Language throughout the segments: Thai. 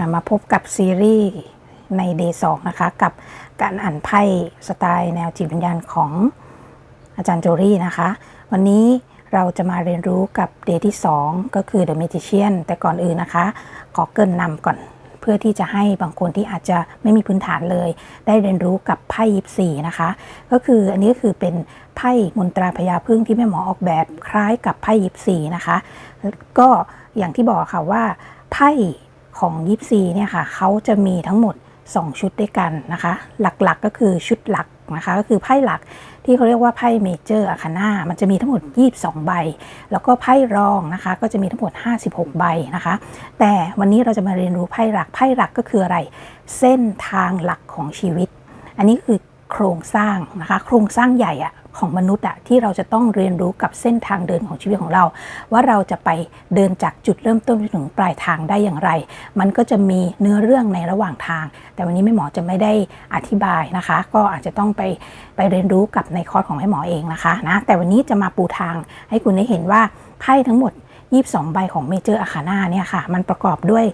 ามาพบกับซีรีส์ใน Day 2นะคะกับการอ่านไพ่สไตล์แนวจิตวิญญาณของอาจารย์โจรี่นะคะ วันนี้เราจะมาเรียนรู้กับ Day ที่ 2 ก็คือ The Magician แต่ก่อนอื่นนะคะ ขอเกรินนำก่อน เพื่อที่จะให้บางคนที่อาจจะไม่มีพื้นฐานเลย ได้เรียนรู้กับไพ่ยิปซีนะคะ ก็คืออันนี้ก็คือเป็นไพ่มนตราพญาพึ่งที่แม่หมอออกแบบคล้ายกับไพ่ยิปซีนะคะ ก็อย่างที่บอกค่ะว่าไพ่ ของยิปซีเนี่ยค่ะเขาจะมีทั้งหมด 2 ชุดด้วยกันนะคะ หลักๆก็คือชุดหลักนะคะก็คือไพ่หลักที่เขาเรียกว่าไพ่เมเจอร์อาคาน่ามันจะมีทั้งหมด 22 ใบ แล้วก็ไพ่รองนะคะ ก็จะมีทั้งหมด 56 ใบนะคะ แต่วันนี้เราจะมาเรียนรู้ไพ่หลักไพ่หลักก็คืออะไร เส้นทางหลักของชีวิต อันนี้คือโครงสร้างนะคะ โครงสร้างใหญ่อะ ของมนุษย์อะที่เราจะต้องเรียนรู้กับเส้นทางเดินของชีวิตของเรา ว่าเราจะไปเดินจากจุดเริ่มต้นไปถึงปลายทางได้อย่างไร มันก็จะมีเนื้อเรื่องในระหว่างทาง แต่วันนี้แม่หมอจะไม่ได้อธิบายนะคะ ก็อาจจะต้องไปไปเรียนรู้กับในคอร์สของแม่หมอเองนะคะนะแต่วันนี้จะมาปูทางให้คุณได้เห็นว่าไพ่ทั้งหมด 22 ใบของเมเจอร์อาคาน่าเนี่ยค่ะ มันประกอบด้วย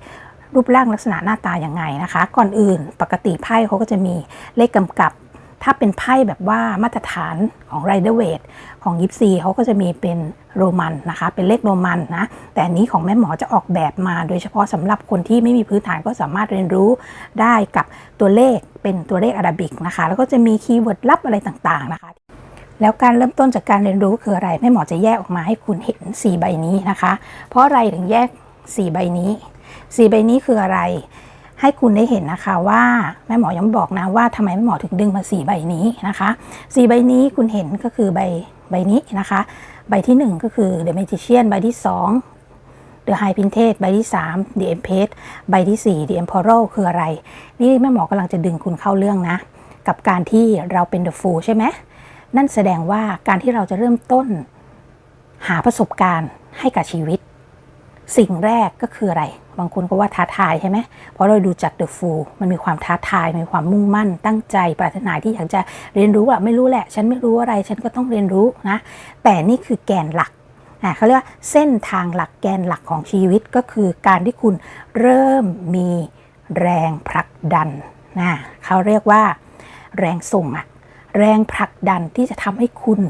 รูปร่างลักษณะหน้าตาอย่างไงนะคะ ก่อนอื่นปกติไพ่เขาก็จะมีเลขกำกับ ถ้าเป็นไพ่แบบว่ามาตรฐานของไรเดอร์เวทของยิปซีเขาก็จะมีเป็นโรมันนะคะ เป็นเลขโรมันนะ แต่อันนี้ของแม่หมอจะออกแบบมา โดยเฉพาะสำหรับคนที่ไม่มีพื้นฐานก็สามารถเรียนรู้ได้กับตัวเลขเป็นตัวเลขอาราบิกนะคะ แล้วก็จะมีคีย์เวิร์ดลับอะไรต่างๆนะคะ แล้วการเริ่มต้นจากการเรียนรู้คืออะไร แม่หมอจะแยกออกมาให้คุณเห็น 4 ใบนี้นะคะ เพราะอะไรถึงแยก 4 ใบนี้ 4 ใบนี้คืออะไร ให้คุณได้เห็นนะคะว่าแม่หมอยังบอกนะว่าทำไมแม่หมอถึงดึงมา4ใบนี้นะคะ4ใบนี้คุณเห็นก็คือใบใบนี้นะคะ ใบที่ 1 ก็คือ The Magician ใบที่ 2 The High Princess ใบที่ 3 The Empress ใบที่ 4 The Emperor คืออะไร นี่แม่หมอกำลังจะดึงคุณเข้าเรื่องนะ กับการที่เราเป็น The Fool ใช่ไหมนั่นแสดงว่าการที่เราจะเริ่มต้นหาประสบการณ์ให้กับชีวิต สิ่งแรกก็คืออะไร บางคนก็ว่าท้าทายใช่ไหมเพราะเราดูจาก The Fool มันมีความท้าทาย มีความมุ่งมั่น ตั้งใจ ปรารถนาที่อยากจะเรียนรู้อะไม่รู้แหละ ฉันไม่รู้อะไร ฉันก็ต้องเรียนรู้นะ แต่นี่คือแกนหลักอะเขาเรียกว่าเส้นทางหลักแกนหลักของชีวิตก็คือการที่คุณเริ่มมีแรงผลักดันนะเขาเรียกว่าแรงส่งอะ แรงผลักดันที่จะทำให้คุณ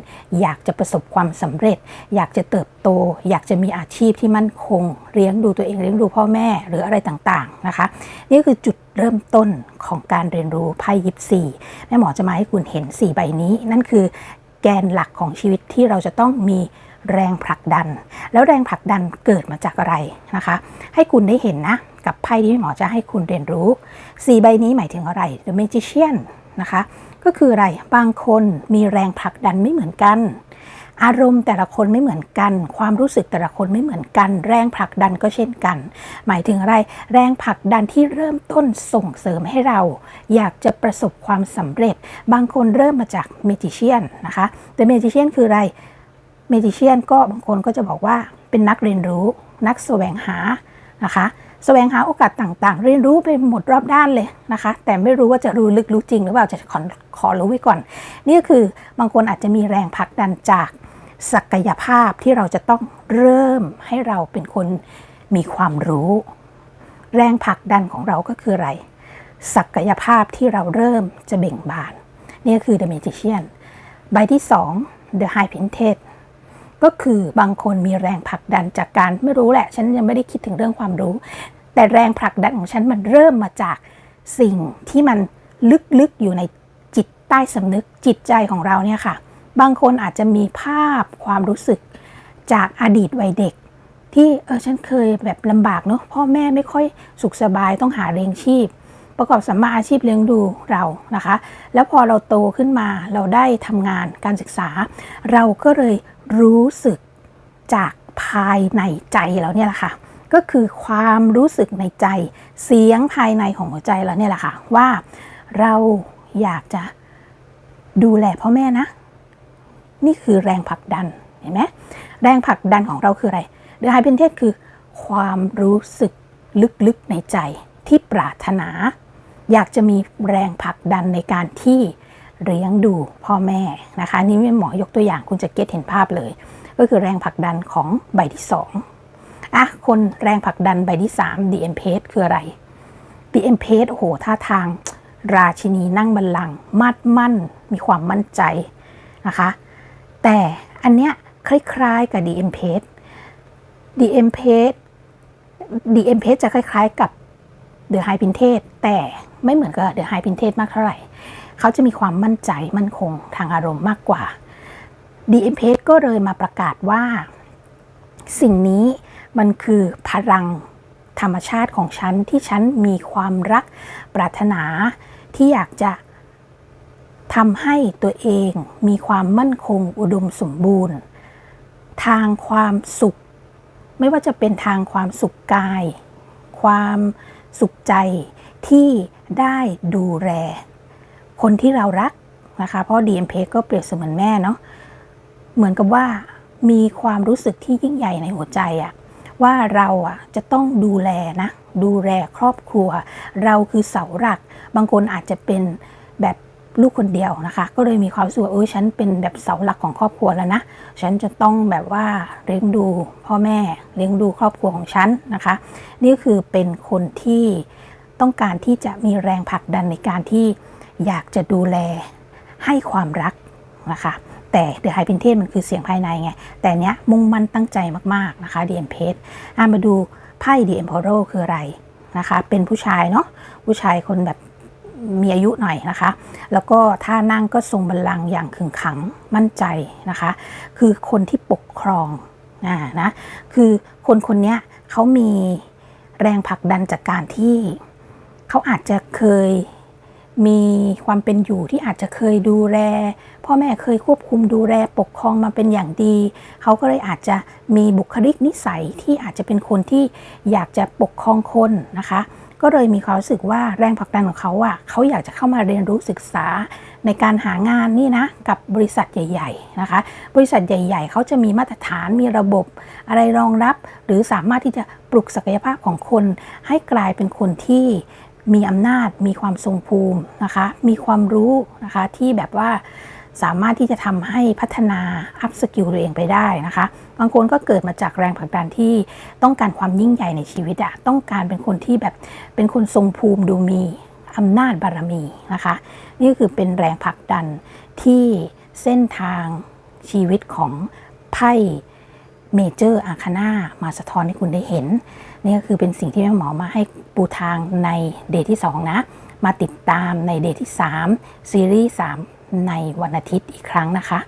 อยากจะประสบความสำเร็จ อยากจะเติบโต อยากจะมีอาชีพที่มั่นคง เลี้ยงดูตัวเองเลี้ยงดูพ่อแม่หรืออะไรต่างๆนะคะ นี่คือจุดเริ่มต้นของการเรียนรู้ไพ่ยิปซีแม่หมอจะมาให้คุณเห็น 4 ใบนี้ นั่นคือแกนหลักของชีวิตที่เราจะต้องมีแรงผลักดัน แล้วแรงผลักดันเกิดมาจากอะไรนะคะ ให้คุณได้เห็นนะ กับไพ่ที่แม่หมอจะให้คุณเรียนรู้ 4 ใบนี้หมายถึงอะไร The Magician นะคะ ก็คืออะไรบางคนมีแรงผลักดันไม่เหมือนกัน อารมณ์แต่ละคนไม่เหมือนกัน ความรู้สึกแต่ละคนไม่เหมือนกัน แรงผลักดันก็เช่นกัน หมายถึงอะไรแรงผลักดันที่เริ่มต้นส่งเสริมให้เรา อยากจะประสบความสำเร็จ บางคนเริ่มมาจากเมจิเชียนนะคะแต่เมจิเชียนคืออะไรเมจิเชียนก็บางคนก็จะบอกว่าเป็นนักเรียนรู้ นักแสวงหานะคะ แสวงหาโอกาสต่างๆ เรียนรู้ไปหมดรอบด้านเลยนะคะ แต่ไม่รู้ว่าจะรู้ลึกรู้จริงหรือเปล่าจะขอขอรู้ไว้ก่อน นี่ก็คือบางคนอาจจะมีแรงผลักดันจากศักยภาพที่เราจะต้องเริ่มให้เราเป็นคนมีความรู้ แรงผลักดันของเราก็คืออะไร ศักยภาพที่เราเริ่มจะเบ่งบาน นี่ก็คือ The Magician ใบที่ 2 The High Princess ก็คือบางคนมีแรงผลักดันจากการไม่รู้แหละ ฉันยังไม่ได้คิดถึงเรื่องความรู้ แต่แรงผลักดันของฉันมันเริ่มมาจากสิ่งที่มันลึกๆอยู่ในจิตใต้สำนึกจิตใจของเราเนี่ยค่ะ บางคนอาจจะมีภาพความรู้สึกจากอดีตวัยเด็ก ที่เออฉันเคยแบบลำบากเนาะพ่อแม่ไม่ค่อยสุขสบายต้องหาเลี้ยงชีพ ประกอบสัมมาอาชีพเลี้ยงดูเรานะคะ แล้วพอเราโตขึ้นมาเราได้ทำงานการศึกษา เราก็เลย รู้สึกจากภายในใจเราเนี่ยแหละค่ะ ก็คือความรู้สึกในใจ เสียงภายในของหัวใจเราเนี่ยแหละค่ะ ว่าเราอยากจะดูแลพ่อแม่นะ นี่คือแรงผลักดันเห็นไหมแรงผลักดันของเราคืออะไรเดอะไฮเพนเทสคือ ความรู้สึกลึกๆในใจที่ปรารถนา อยากจะมีแรงผลักดันในการที่ เลี้ยงดูพ่อแม่นะคะนี่ม่หมอยกตัวอย่างคุณจะเก็ตเห็นภาพเลย ก็คือแรงผลักดันของใบที่ 2อะคนแรงผลักดันใบที่3 the e m p a c e คืออะไรดีเอ็มเพสโอ้โหท่าทาง ราชินีนั่งบัลลังก์มัดมั่น มีความมั่นใจนะคะ แต่อันเนี้ยคล้ายๆกับ DM Page DM Page DM Page จะคล้ายๆกับ The High Pinted แต่ไม่เหมือนกับ The High Pinted มากเท่าไหร่ เขาจะมีความมั่นใจมั่นคงทางอารมณ์มากกว่า d m p ก็เลยมาประกาศว่า สิ่งนี้มันคือพลังธรรมชาติของฉันที่ฉันมีความรักปรารถนาที่อยากจะทำให้ตัวเองมีความมั่นคงอุดมสมบูรณ์ ทางความสุข ไม่ว่าจะเป็นทางความสุขกาย ความสุขใจที่ได้ดูแล คนที่เรารักนะคะ เพราะ DMP ก็เปรียบเสมือนแม่เนาะเหมือนกับว่ามีความรู้สึกที่ยิ่งใหญ่ในหัวใจอะว่าเราอะจะต้องดูแลนะ ดูแลครอบครัว เราคือเสาหลัก บางคนอาจจะเป็นแบบลูกคนเดียวนะคะ ก็เลยมีความรู้สึกว่าเออฉันเป็นแบบเสาหลักของครอบครัวแล้วนะ ฉันจะต้องแบบว่าเลี้ยงดูพ่อแม่เลี้ยงดูครอบครัวของฉันนะคะ นี่คือเป็นคนที่ต้องการที่จะมีแรงผลักดันในการที่ อยากจะดูแลให้ความรักนะคะแต่เดอะไฮพินเทสมันคือเสียงภายในไง แต่เนี้ยมุ่งมั่นตั้งใจมากๆนะคะดีเอ็มเพสมาดูไพ่ดีเอ็มพอโรคืออะไรนะคะ เป็นผู้ชายเนาะผู้ชายคนแบบมีอายุหน่อยนะคะ แล้วก็ท่านั่งก็ทรงบัลลังก์อย่างขึงขังมั่นใจนะคะ คือคนที่ปกครองอ่านะคือคนคนเนี้ยเขามีแรงผลักดันจากการที่เขาอาจจะเคย มีความเป็นอยู่ที่อาจจะเคยดูแลพ่อแม่เคยควบคุมดูแลปกครองมาเป็นอย่างดี เขาก็เลยอาจจะมีบุคลิกนิสัยที่อาจจะเป็นคนที่อยากจะปกครองคนนะคะ ก็เลยมีความรู้สึกว่าแรงผลักดันของเขาอะเขาอยากจะเข้ามาเรียนรู้ศึกษาในการหางานนี่นะกับบริษัทใหญ่ ๆนะคะ บริษัทใหญ่ ๆเขาจะมีมาตรฐานมีระบบอะไรรองรับ หรือสามารถที่จะปลุกศักยภาพของคนให้กลายเป็นคนที่ มีอำนาจ มีความทรงภูมินะคะ มีความรู้นะคะที่แบบว่าสามารถที่จะทำให้พัฒนาอัพสกิลตัวเองไปได้นะคะ บางคนก็เกิดมาจากแรงผลักดันที่ต้องการความยิ่งใหญ่ในชีวิตอะต้องการเป็นคนที่แบบเป็นคนทรงภูมิดูมีอำนาจบารมีนะคะ นี่คือเป็นแรงผลักดันที่เส้นทางชีวิตของไพ่ เมเจอร์อาคาน่ามาสะท้อนให้คุณได้เห็น นี่ก็คือเป็นสิ่งที่แม่หมอมาให้ปูทางในเดทที่ 2 นะ มาติดตามในเดทที่ 3 ซีรีส์ 3 ในวันอาทิตย์อีกครั้งนะคะ